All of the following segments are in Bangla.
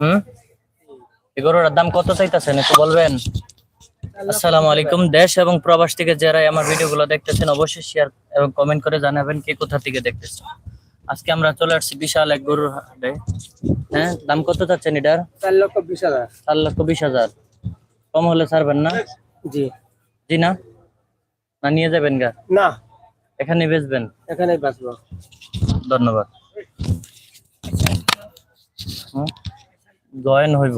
হুম? এই গরুটার দাম কত চাইতেছেন একটু বলবেন? আসসালামু আলাইকুম। দেশ এবং প্রবাস থেকে যারা আমার ভিডিওগুলো দেখতেছেন অবশ্যই শেয়ার এবং কমেন্ট করে জানাবেন কে কোথা থেকে দেখতেছেন আজকে আমরা চলে আসছি বিশাল এক গরুর হাটে। হ্যাঁ দাম কত চাচ্ছেন এটার? চার লক্ষ বিশ হাজার। চার লক্ষ বিশ হাজার। কম হলে ছাড়বেন না? জি। জি না? না নিয়ে যাবেন গা? না। এখানে বেচবেন? বাঁচবো। ধন্যবাদ। জয়েন হইব।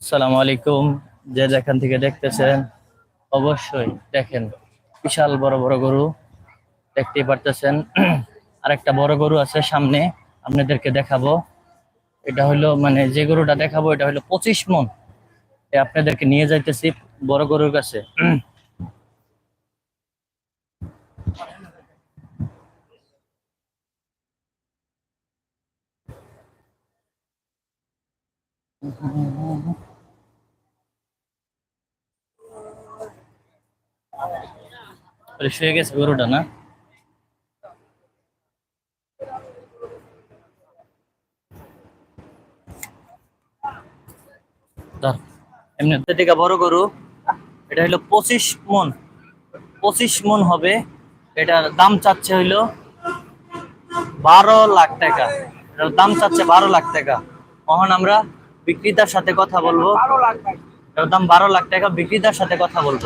আসসালামু আলাইকুম যে যেখান থেকে দেখতেছেন অবশ্যই দেখেন বিশাল বড় বড় গরু দেখতেই পারতেছেন। আরেকটা বড় গরু আছে সামনে আপনাদেরকে দেখাবো। এটা হলো মানে যে গরুটা দেখাবো, এটা হলো পঁচিশ মন। আপনাদেরকে নিয়ে যাইতেছি বড় গরুর কাছে। শুয়ে গেছে গরুটা, না? এমনি। থেকে বড় গরু এটা হলো পঁচিশ মন। পঁচিশ মন হবে এটার দাম চাচ্ছে হইল বারো লাখ টাকা। এটার দাম চাচ্ছে বারো লাখ টাকা। তখন আমরা বিক্রেতার সাথে কথা বলব। এটার দাম বারো লাখ টাকা বিক্রেতার সাথে কথা বলব।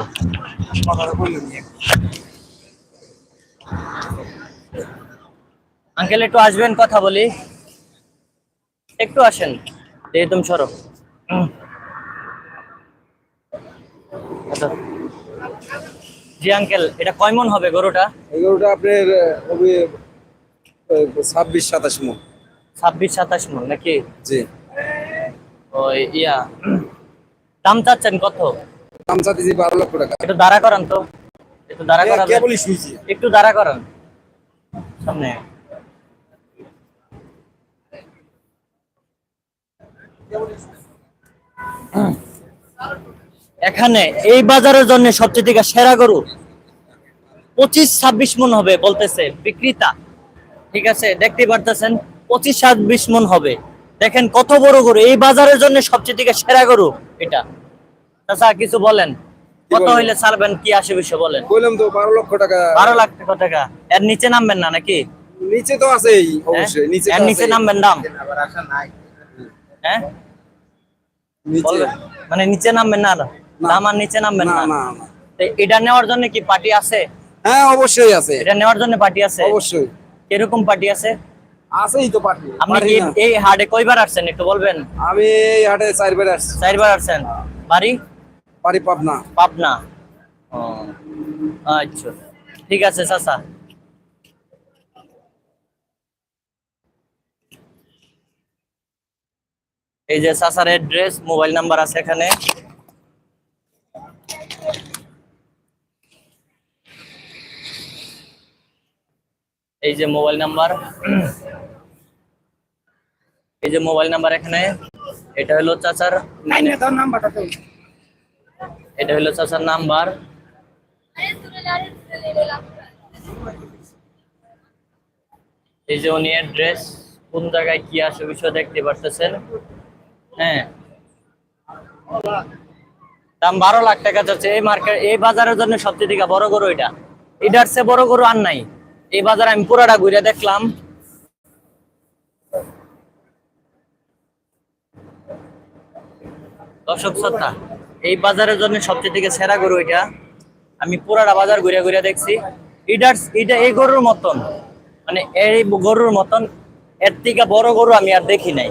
আঙ্কেল একটু আসবেন কথা বলি। একটু আসেন। এই তুমি সরো। হুম। আচ্ছা। জি আঙ্কেল এটা কয় মন হবে গরুটা? এগুলোটা আপনার হবে ছাব্বিশ সাতাশ মন। ছাব্বিশ সাতাশ মন নাকি? জি। ওই ইয়া। দাম চাচ্ছেন কত? দাম চাচ্ছি বারো লক্ষ টাকা। একটু দাঁড়া করান তো। একটু দাঁড়া করান কেবলই একটু দাঁড়া করান। সামনে। এখানে এই বাজারের জন্য সবচেয়ে থেকে সেরা গরু পঁচিশ ছাব্বিশ মন হবে বলতেছে বিক্রেতা। ঠিক আছে দেখতে পারতেছেন পঁচিশ ছাব্বিশ মন হবে। দেখেন কত বড় গরু এই বাজারের জন্য সবচেয়ে থেকে সেরা গরু এটা। চাচা কিছু বলেন কত হইলে ছাড়বেন কি আসে বিষয় বলেন? বললাম তো বারো লক্ষ টাকা। বারো লাখ টাকা। টাকা এর নিচে নামবেন না নাকি? নিচে তো আছেই হ্যাঁ? অবশ্যই নিচে এর নিচে নামবেন দাম। হ্যাঁ? মানে নিচে নামবেন না দাম আর নিচে নামবেন না না? এটা নেওয়ার জন্য কি পার্টি আছে? হ্যাঁ অবশ্যই আছে। এটা নেওয়ার জন্য পার্টি আছে? অবশ্যই। কীরকম পার্টি আছে? আছেই তো পার্টি। আপনি কি এই হাটে কয়বার আসছেন একটু বলবেন? আমি এই হাটে চারবার আসছি। চারবার আসছেন। বাড়ি? পারি পাবনা। পাবনা। ও আচ্ছা। ঠিক আছে চাচা। এই যে চাচার অ্যাড্রেস মোবাইল নাম্বার আছে এখানে। এই যে মোবাইল নাম্বার এই যে মোবাইল নাম্বার এখানে এটা হলো চাচার এটা হলো চাচার নাম্বার। এই যে উনি অ্যাড্রেস কোন জায়গায় কি আছে বিষয় দেখতে পারতেছেন? হ্যাঁ। দাম বারো লাখ টাকা যাচ্ছে এই মার্কেট এই বাজারের জন্য সবচেয়ে বড় গরু এটা। এটার চেয়ে বড় গরু আর নাই। এই বাজার আমি পুরাটা ঘুরে দেখলাম। দর্শক শ্রদ্ধা এই বাজারের জন্য সবচেয়ে থেকে সেরা গরু এটা। আমি পুরাটা বাজার ঘুরে ঘুরে দেখছি। এটা এই গরুর মতন মানে এই গরুর মতন, এর থেকে বড় গরু আমি আর দেখি নাই।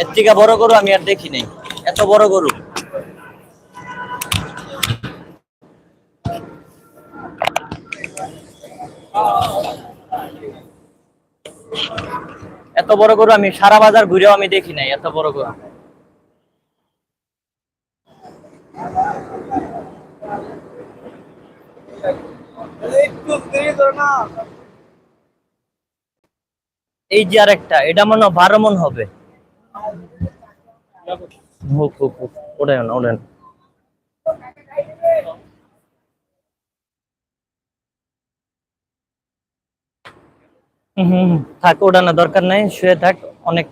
এর থেকে বড় গরু আমি আর দেখি নাই। এত বড় গরু। এত বড় গরু আমি সারা বাজার ঘুরেও আমি দেখি নাই এত বড় গরু এই যে আর একটা এটা মনে হয় বারো মন হবে ওঠেন না হুম হুম হুম। থাক দরকার নাই শুয়ে থাক অনেক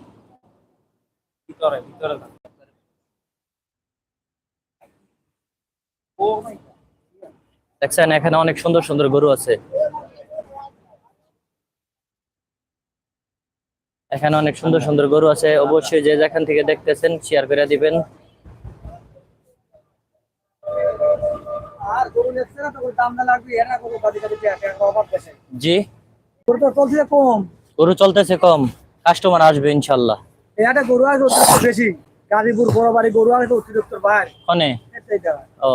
দেখছেন এখানে অনেক সুন্দর সুন্দর গরু আছে। এখানে অনেক সুন্দর সুন্দর গরু আছে। অবশ্যই যে যেখান থেকে দেখতেছেন শেয়ার করে দিবেন। না না জি। গরু তো চলছে কম। গরু চলতেছে কম। কাস্টমার আসবে ইনশাল্লাহ। এটা গরু আছে অতিরিক্ত বেশি। গাজীপুর বড় বাড়ি গরু আছে অতিরিক্ত কনে? ও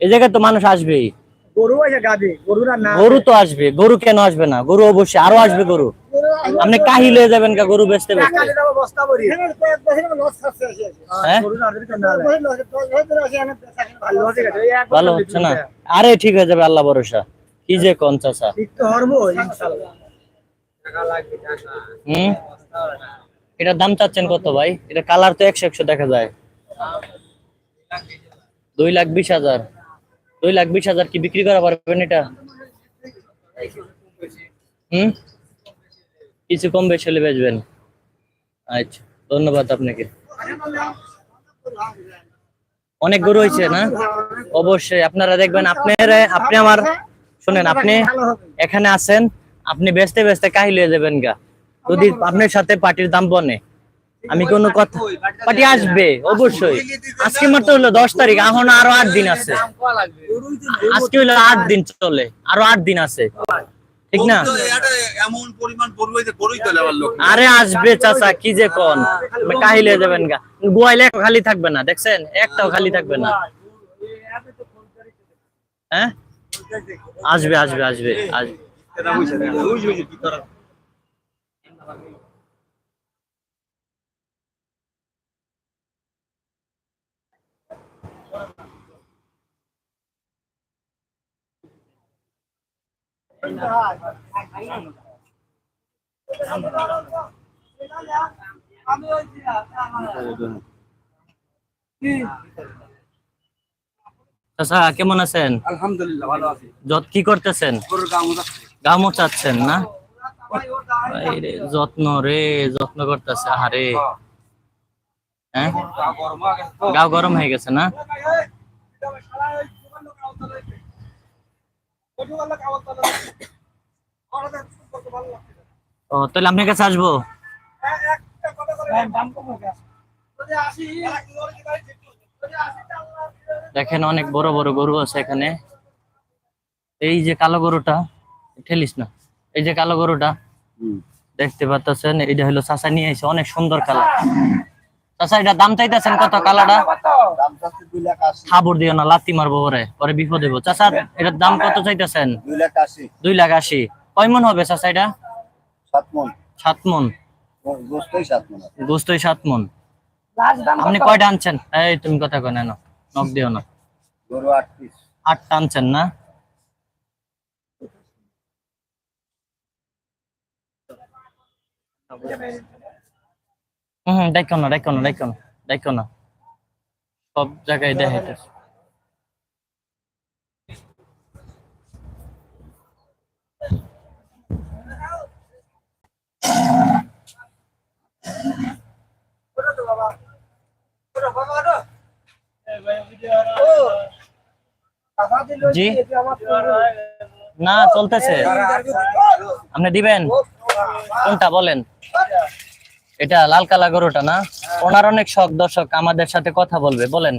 এই জায়গায় তো মানুষ আসবেই। গরু আছে আর না গরু তো আসবে গরু কেন আসবে না? গরু অবশ্যই আরও আসবে গরু। আপনি কাহিল হয়ে যাবেন কা গরু বেচতে বেচতে। হ্যাঁ? গরু ভালো হচ্ছে না। আরে ঠিক হয়ে যাবে আল্লাহ ভরসা। কি যে কোন চাচা। ঠিক তো হরবো ইনশাআল্লাহ হুম? এটার দাম চাচ্ছেন কত ভাই? এটা কালার তো একশো একশো দেখা যায়। দুই লাখ বিশ হাজার। দুই লাখ বিশ হাজার কি বিক্রি করা পারবেন এটা? হুম? কিছু কম বেশি হলে বেচবেন। আচ্ছা ধন্যবাদ আপনাকে। অনেক গরু হয়েছে না? অবশ্যই আপনারা দেখবেন আপনারা আপনি আমার শুনেন আপনি এখানে আছেন। আপনি বেচতে বেচতে কাহি হয়ে যাবেন গা। যদি আপনার সাথে পার্টির দাম বনে আমি কোনো কথা পার্টি আসবে। অবশ্যই। আজকে মাত্র হলো দশ তারিখ এখন আরও আট দিন আছে। আজকে হলো আট দিন চলে আরও আট দিন আছে। ঠিক না? এমন পরিমাণ পড়বে যে গরুই তো লেবার লোক আরে আসবে চাচা কি যে কোন? কাহিল যাবেন গা। গোয়াইলে খালি থাকবে না দেখছেন? একটাও খালি থাকবে না। হ্যাঁ? আসবে আসবে আসবে আসবে। কি চাচা কেমন আছেন? আলহামদুলিল্লাহ ভালো আছি। যত কি করতেছেন? গরুর গামও চাচ্ছেন না? যত্ন রে, যত্ন করতেছে, আহারে। হ্যাঁ? গাও গরম হয়ে গেছে না? ও, তাহলে আপনার কাছে আসব? দেখেন অনেক বড় বড় গরু আছে এখানে। এই যে কালো গরুটা ঠেলিস না। এই যে কালো গরুটা দেখতে পাচ্ছেন এটা হলো চাচা নিয়ে এসে অনেক সুন্দর চাচা এটা দাম চাইতেছেন কত খাবর দিও না লাত্তি মারবো পরে পরে বিপদ হইব। চাচা এটার দাম কত চাইতেছেন? দুই লাখ আশি। কয় মন হবে চাচা এটা? সাত মন। সাত মন। গোস্তই মন মন। আপনি কয়টা আনছেন? এই তুমি কথা কয় না নক দিও না। আটটা আনছেন না? হম, দেখো না দেখো না দেখো না দেখো না। সব জায়গায় দেখাইতেছে। জি? না, চলতেছে। আপনি দিবেন? কোনটা বলেন? এটা লাল কালা গরুটা না? ওনার অনেক শখ দর্শক আমাদের সাথে কথা বলবে বলেন।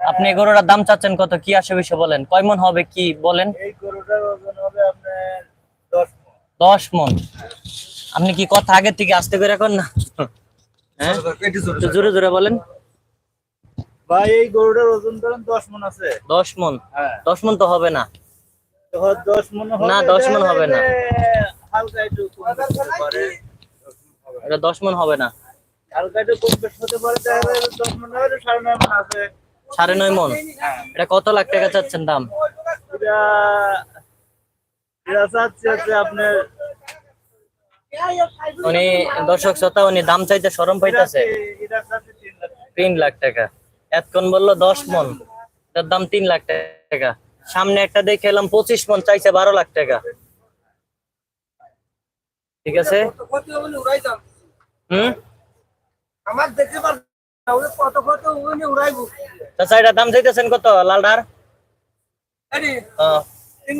আপনি গরুটার দাম চাচ্ছেন কত? কি আসে বিষয় বলেন? কয় মন হবে কি বলেন? দশ মন। আপনি কি কথা আগের থেকে আসতে করে এখন না? হ্যাঁ? জোরে জোরে বলেন। ভাই এই গরুটার ওজন ধরেন দশ মন আছে। দশ মন? হ্যাঁ। দশ মন তো হবে না। দশ মন না, দশ মণ হবে না। হালকা একটু পারে? এটা দশ মন হবে না। হালকা একটু কম বেশি হতে পারে? দেখা যায় যে দশ মন হবে সাড়ে নয় মন আছে। সাড়ে নয় মন। এটা কত লাখ টাকা চাচ্ছেন দাম? এটা এটা চাচ্ছে হচ্ছে আপনার উনি দর্শক শ্রোতা উনি দাম চাইতে সরম পাইতেছে। তিন লাখ টাকা। এতক্ষণ বলল দশ মন। তার দাম তিন লাখ টাকা। সামনে একটা দেখে এলাম পঁচিশ মন চাইছে বারো লাখ টাকা। ঠিক আছে? হুম? আমার দেখতে পার কত কত উনি উড়াইবো। চাচা এটা দাম চাইতেছেন কত? লালডার তিন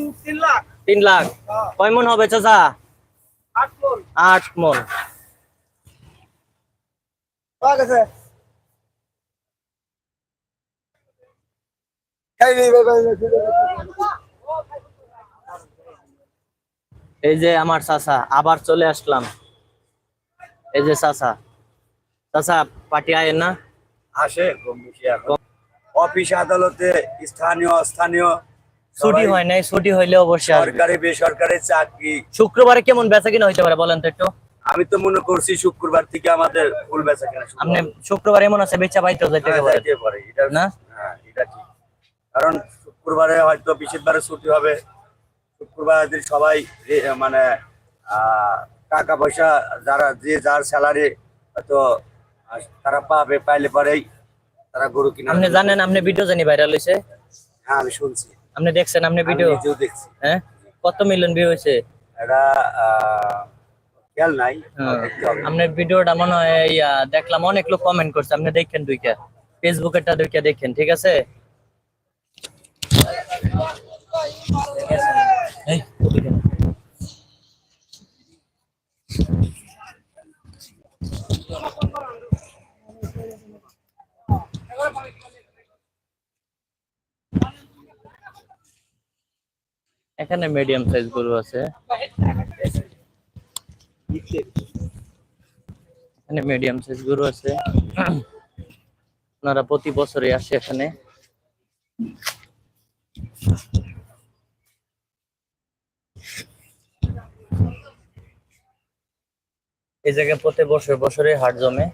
তিন লাখ। কয় মন হবে চাচা? আট মন। আট মন। পাওয়া গেছে? এই যে আমার চাচা আবার চলে আসলাম। এই যে চাচা। চাচা পার্টি আয় না? আসে অফিস আদালতে স্থানীয় স্থানীয় ছুটি হয় নাই ছুটি হইলে অবশ্যই সরকারি বেসরকারি চাকরি। শুক্রবারে কেমন বেচা কিনা হইতে পারে বলেন তো একটু? আমি তো মনে করছি শুক্রবার থেকে আমাদের ফুল বেচা কিনা আপনি। শুক্রবার এমন আছে বেচা বাইতে যাইতে হ্যাঁ, পারে এটা না? হ্যাঁ এটা ঠিক। কারণ শুক্রবারে হয়তো বৃহস্পতিবারে ছুটি হবে। শুক্রবার সবাই মানে টাকা পয়সা যারা যে যার স্যালারি হয়তো তারা পাবে পাইলে পরেই তারা গরু কিনে আপনি জানেন আপনি ভিডিও জানি ভাইরাল হয়েছে হ্যাঁ আমি শুনছি। আপনি দেখছেন আপনি ভিডিও দেখছি। হ্যাঁ? কত মিলিয়ন ভিউ হয়েছে এটা খেয়াল নাই হ্যাঁ। আপনার ভিডিওটা মনে হয় ইয়া, দেখলাম অনেক লোক কমেন্ট করছে আপনি দেখেন দুইটা। ফেসবুকেরটা দুইটা দেখেন ঠিক আছে? এখানে মিডিয়াম সাইজ গরু আছে। এখানে মিডিয়াম সাইজ গরু আছে। আপনারা প্রতি বছরই আসে এখানে। এই জায়গায় প্রতি বছর বছরে হাট জমে।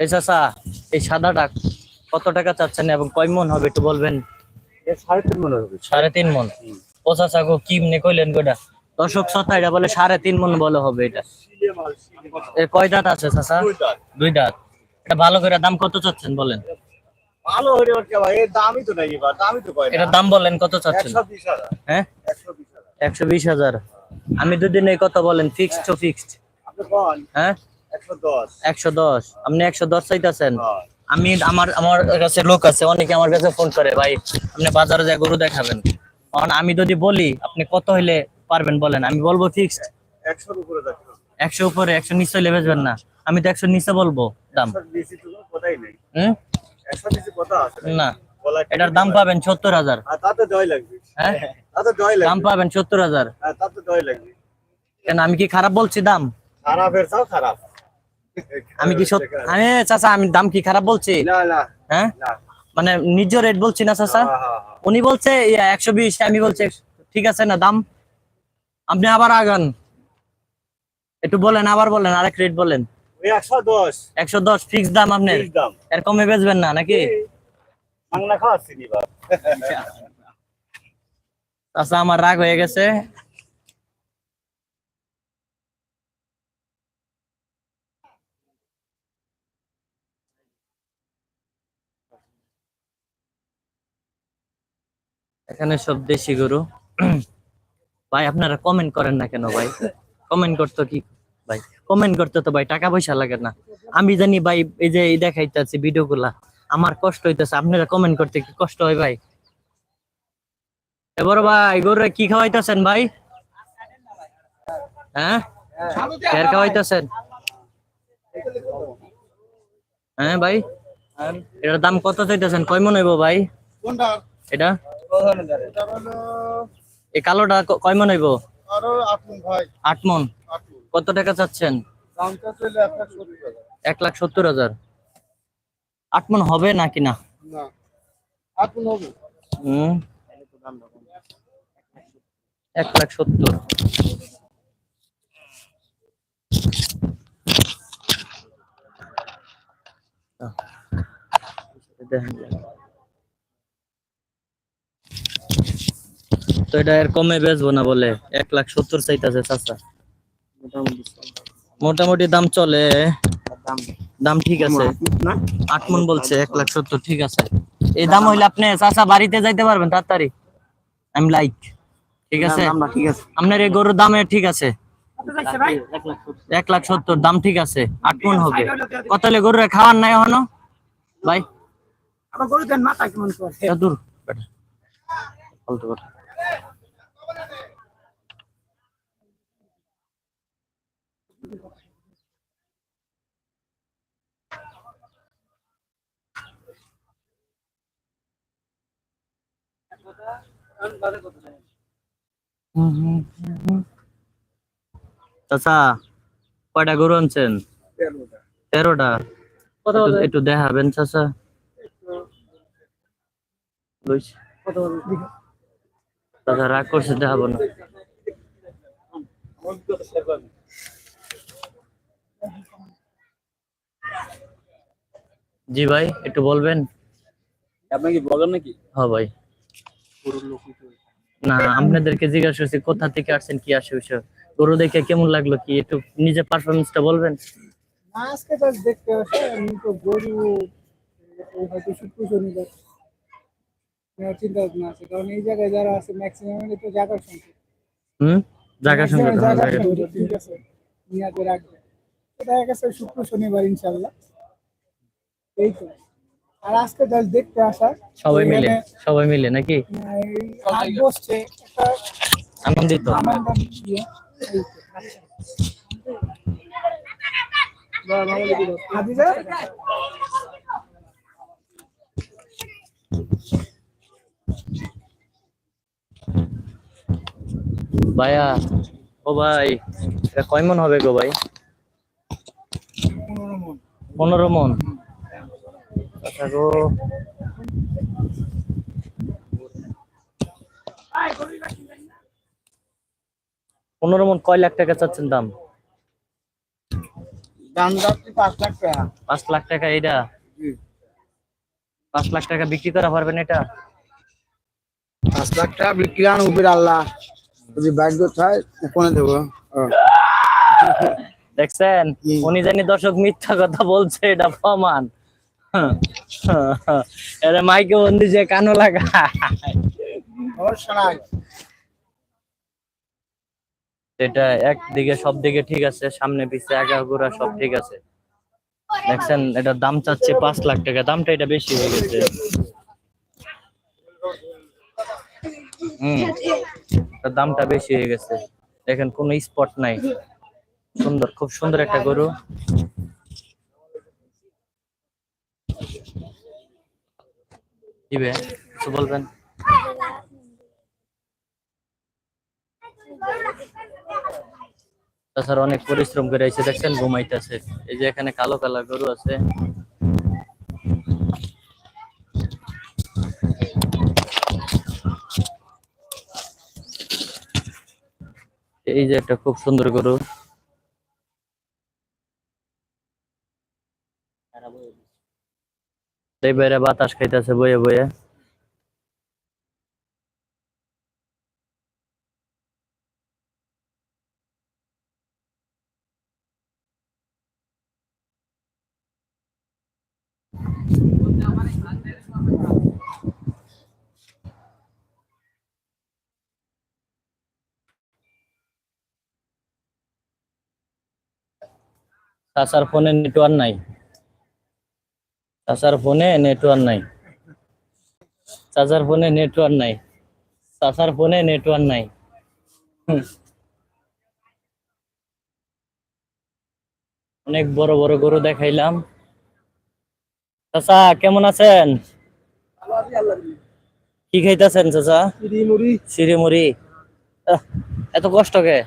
এই চাচা এই সাদাটা কত টাকা চাচ্ছেন এবং কয় মন হবে একটু বলবেন? সাড়ে তিন মনে হবে। সাড়ে তিন মন? ও চাচা গো কি মনে কইলেন গোটা? দর্শক শ্রোতা এটা বলে সাড়ে তিন মন বলে হবে এটা। এর কয় দাঁত আছে চাচা? দুই দাঁত। এটা ভালো করে দাম কত চাচ্ছেন বলেন? ভালো যাবে ভাই এর দামই তো নাই এবার দামই তো কয় না। দাম বলেন কত চাচ্ছেন? একশো বিশ হাজার। হ্যাঁ? একশো বিশ হাজার। আমি দুদিন এই কত বলেন? ফিক্সড তো ফিক্সড আপনি হ্যাঁ? একশো দশ। আপনি একশো দশ চাইতেছেন? হ্যাঁ। আমি আমার আমার কাছে লোক আছে অনেকে আমার কাছে ফোন করে ভাই আপনি বাজারে যা গরু দেখাবেন। কারণ আমি যদি বলি আপনি কত হইলে পারবেন বলেন? আমি বলব ফিক্সড একশোর উপরে একশো উপরে একশো হইলে না। আমি তো একশো নিচে বলব দাম। না। এটার দাম পাবেন সত্তর হাজার। হ্যাঁ দাম পাবেন সত্তর হাজার। হ্যাঁ কেন আমি কি খারাপ বলছি দাম? খারাপের চাও খারাপ। আমি কি সত্য আমি চাচা আমি দাম কি খারাপ বলছি? না না। হ্যাঁ? মানে নিজ রেট বলছি না চাচা? হ্যাঁ, হ্যাঁ, হ্যাঁ। উনি বলছে একশো বিশ আমি বলছি ঠিক আছে না দাম? আপনি আবার আগান। একটু বলেন আবার বলেন আরেক রেট বলেন। একশো দশ। ফিক্স দাম আপনার? এর কমে বেচবেন না নাকি? চাচা আমার রাগ হয়ে গেছে। এখানে সব দেশি গরু। ভাই আপনারা কমেন্ট করেন না কেন ভাই? কমেন্ট করতো কি? ভাই কমেন্ট করতে তো ভাই টাকা পয়সা লাগে না। আমি জানি ভাই এই যে দেখাইতেছি ভিডিও গুলা আমার কষ্ট হইতেছে। আপনারা কমেন্ট করতে কি কষ্ট হয় ভাই? এবার ভাই গরু কি খাওয়াইতেছেন ভাই? হ্যাঁ? এর খাওয়াইতেছেন? হ্যাঁ ভাই? এটার দাম কত চাইতেছেন? কয় মন হইব ভাই? এটা? এই কালোটা কয় মন হইব? আট মন কত টাকা চাচ্ছেন? এক লাখ সত্তর হাজার। আট মন হবে নাকি না? এক লাখ সত্তর। দেখেন তো এটা এর কমে বেচবো না বলে। এক লাখ সত্তর চাইতেছে চাচা। মোটামুটি দাম চলে। দাম ঠিক আছে। আট মন বলছে এক লাখ সত্তর ঠিক আছে। এই দাম হইলে আপনি চাচা বাড়িতে যাইতে পারবেন তাড়াতাড়ি। আমি লাইক ঠিক আছে? আপনার এই গরুর দামে ঠিক আছে। এক লাখ সত্তর দাম ঠিক আছে। আট মন হবে। কত হলে গরুরে খাওয়ার নাই এখনও? ভাই? দূর। বেটা। ফালতু কথা। হুম, হুম, হুম, হুম। চাচা কয়টা গরু আনছেন? তেরোটা। একটু- একটু দেখাবেন চাচা রাগ করছে দেখাবো না। জি ভাই একটু বলবেন? আপনি কি বলেন নাকি? হ্যাঁ ভাই। না আপনাদেরকে জিজ্ঞাসা করছি কোথা থেকে আসছেন কি আসে বিষয়? গরু দেখে কেমন লাগল কি? একটু নিজের পারফরমেন্সটা বলবেন? আজকে তো দেখতে আসে আমি তো গরু হয়তো শুক্র শনিবার চিন্তা ভাবনা আছে কারণ এই জায়গায় যারা আছে ম্যাক্সিমাম তো জায়গার সংখ্যা হুম? জায়গা সংখ্যা, ঠিক আছে নিয়াতে রাখবে। দেখা গেছে শুক্র শনিবার ইনশাল্লাহ এই তো। আর আজকে জাস্ট দেখতে আসা সবাই মিলে সবাই মিলে নাকি? আহ, বসছে একটা আনন্দিত। আচ্ছা। হাদিজা ভাইয়া ও ভাই এটা কয় মন হবে গো ভাই? পনেরো মন। আচ্ছা গো পনেরো মন কয় লাখ টাকা চাচ্ছেন দাম? দাম যাচ্ছে পাঁচ লাখ টাকা। পাঁচ লাখ টাকা এটা পাঁচ লাখ টাকা বিক্রি করা পারবেন এটা? পাঁচ লাখ টাকা বিক্রি আন উপরে আল্লাহ। যদি ভাগ্য চায় কোনে দেবো। দেখছেন? উনি জানি দর্শক মিথ্যা কথা বলছে এটা প্রমাণ। এরা মাইকে বন্দি যে কানো লাগা এটা একদিকে সব দিকে ঠিক আছে সামনে পিছে আগা গোড়া সব ঠিক আছে। দেখছেন এটা দাম চাচ্ছে পাঁচ লাখ টাকা দামটা এটা বেশি হয়ে গেছে। হম দামটা বেশি হয়ে গেছে। দেখেন কোনো স্পট নাই। সুন্দর খুব সুন্দর একটা গরু। দিবে বলবেন। তাছাড়া অনেক পরিশ্রম করে এসে দেখছেন, ঘুমাইতেছে। এই যে এখানে কালো কালো গরু আছে। এই যে একটা খুব সুন্দর গরু। এই বাইরে বাতাস খাইতেছে বয়ে বয়ে চাচার ফোনে নেটওয়ার্ক নাই। চাচার ফোনে নেটওয়ার্ক নাই। চাচার ফোনে নেটওয়ার্ক নাই। চাচার ফোনে নেটওয়ার্ক নাই। অনেক বড় বড় গরু দেখাইলাম। চাচা কেমন আছেন? কি খাইতেছেন চাচা? মুড়ি সিঁড়িমুড়ি এত কষ্ট কে?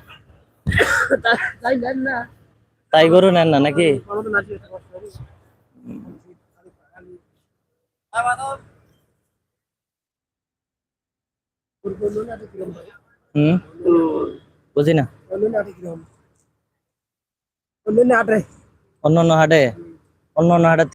তাই গরু নেন না নাকি আমাদের নাচি একটা কষ্ট হবে। ওর বলল না এটা কিরম ভাই? হুম? বুঝি না। অন্য অন্য হাটে? অন্য অন্য হাটে